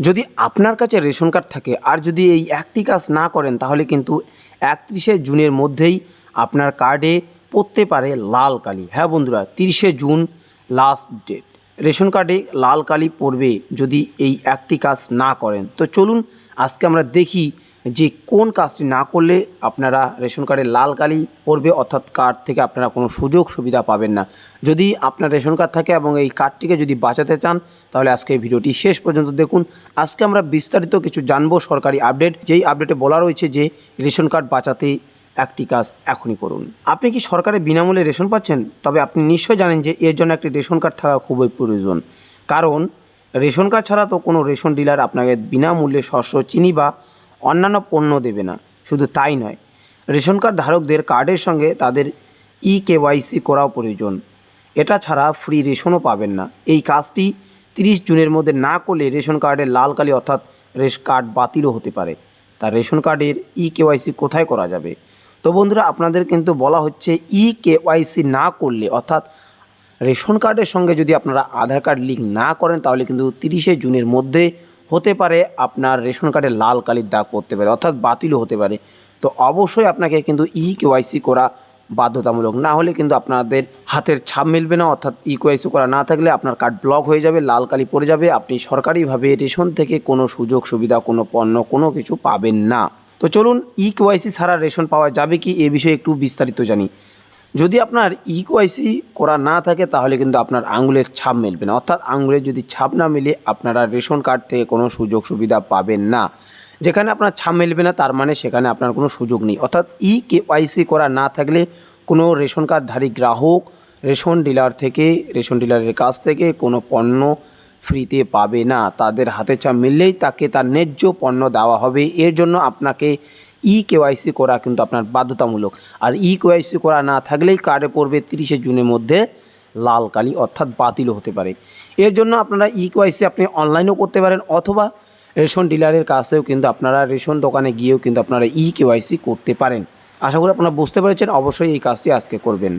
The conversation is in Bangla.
যদি আপনার কাছে রেশন কার্ড থাকে আর যদি এই একটি কাজ না করেন, তাহলে কিন্তু একত্রিশে জুনের মধ্যেই আপনার কার্ডে পড়তে পারে লাল কালি। হ্যাঁ বন্ধুরা, তিরিশে জুন লাস্ট ডেট রেশন কার্ডে লাল কালি পড়বে যদি এই একটি কাজ না করেন। তো চলুন, আজকে আমরা দেখি যে কোন কাজটি না করলে আপনারা রেশন কার্ডে লাল কালি পড়বে অর্থাৎ কার্ড থেকে আপনারা কোনো সুযোগ সুবিধা পাবেন না। যদি আপনার রেশন কার্ড থাকে এবং এই কার্ডটিকে যদি বাঁচাতে চান, তাহলে আজকে এই ভিডিওটি শেষ পর্যন্ত দেখুন। আজকে আমরা বিস্তারিত কিছু জানব সরকারি আপডেট। যেই আপডেটে বলা রয়েছে যে রেশন কার্ড বাঁচাতে একটি কাজ এখনই করুন। আপনি কি সরকারে বিনামূল্যে রেশন পাচ্ছেন? তবে আপনি নিশ্চয় জানেন যে এর জন্য একটি রেশন কার্ড থাকা খুবই প্রয়োজন। কারণ রেশন কার্ড ছাড়া তো কোনো রেশন ডিলার আপনাকে বিনামূল্যে শস্য চিনি বা অন্যান্য পণ্য দেবে না। শুধু তাই নয়, রেশন কার্ড ধারকদের কার্ডের সঙ্গে তাদের ই কেওয়াইসি করাও প্রয়োজন। এটা ছাড়া ফ্রি রেশনও পাবেন না। এই কাজটি তিরিশ জুনের মধ্যে না করলে রেশন কার্ডের লাল কালি অর্থাৎ রেশ কার্ড বাতিলও হতে পারে। তা রেশন কার্ডের ই কেওয়াইসি কোথায় করা যাবে? তো বন্ধুরা, আপনাদের কিন্তু বলা হচ্ছে ই কেওয়াইসি না করলে অর্থাৎ রেশন কার্ডের সঙ্গে যদি আপনারা আধার কার্ড লিঙ্ক না করেন, তাহলে কিন্তু তিরিশে জুনের মধ্যে হতে পারে আপনার রেশন কার্ডে লাল কালির দাগ পড়তে পারে, অর্থাৎ বাতিলও হতে পারে। তো অবশ্যই আপনাকে কিন্তু ই কেওয়াইসি করা বাধ্যতামূলক। না হলে কিন্তু আপনাদের হাতের ছাপ মিলবে না, অর্থাৎ ই কেওয়াইসি করা না থাকলে আপনার কার্ড ব্লক হয়ে যাবে, লাল কালি পড়ে যাবে। আপনি সরকারিভাবে রেশন থেকে কোনো সুযোগ, সুবিধা, কোনো পণ্য, কোনো কিছু পাবেন না। তো চলুন ই কেওয়াইসি ছাড়া রেশন পাওয়া যাবে কি, এ বিষয়ে একটু বিস্তারিত জানি। যদি আপনার ইকোআইসি করা না থাকে, তাহলে কিন্তু আপনার আঙুলের ছাপ মিলবে না। অর্থাৎ আঙুলের যদি ছাপ না মিলে, আপনারা রেশন কার্ড থেকে কোনো সুযোগ সুবিধা পাবেন না। যেখানে আপনার ছাপ মিলবে না, তার মানে সেখানে আপনার কোনো সুযোগ নেই। অর্থাৎ ই কেওয়াইসি করা না থাকলে কোনো রেশন কার্ডধারী গ্রাহক, রেশন ডিলার থেকে, রেশন ডিলারের কাছ থেকে কোনো পণ্য ফ্রিতে পাবে না। তাদের হাতে ছাপ মিললেই তাকে তার ন্যায্য পণ্য দেওয়া হবে। এর জন্য আপনাকে ই কেওয়াইসি করা কিন্তু আপনার বাধ্যতামূলক। আর ই কেওয়াইসি করা না থাকলেই কার্ডে পড়বে তিরিশে জুনের মধ্যে লাল কালি অর্থাৎ বাতিলও হতে পারে। এর জন্য আপনারা ই কেওয়াইসি আপনি অনলাইনেও করতে পারেন অথবা রেশন ডিলারের কাছেও কিন্তু আপনারা রেশন দোকানে গিয়েও কিন্তু আপনারা ই কেওয়াইসি করতে পারেন। আশা করি আপনারা বুঝতে পেরেছেন। অবশ্যই এই কাজটি আজকে করবেন।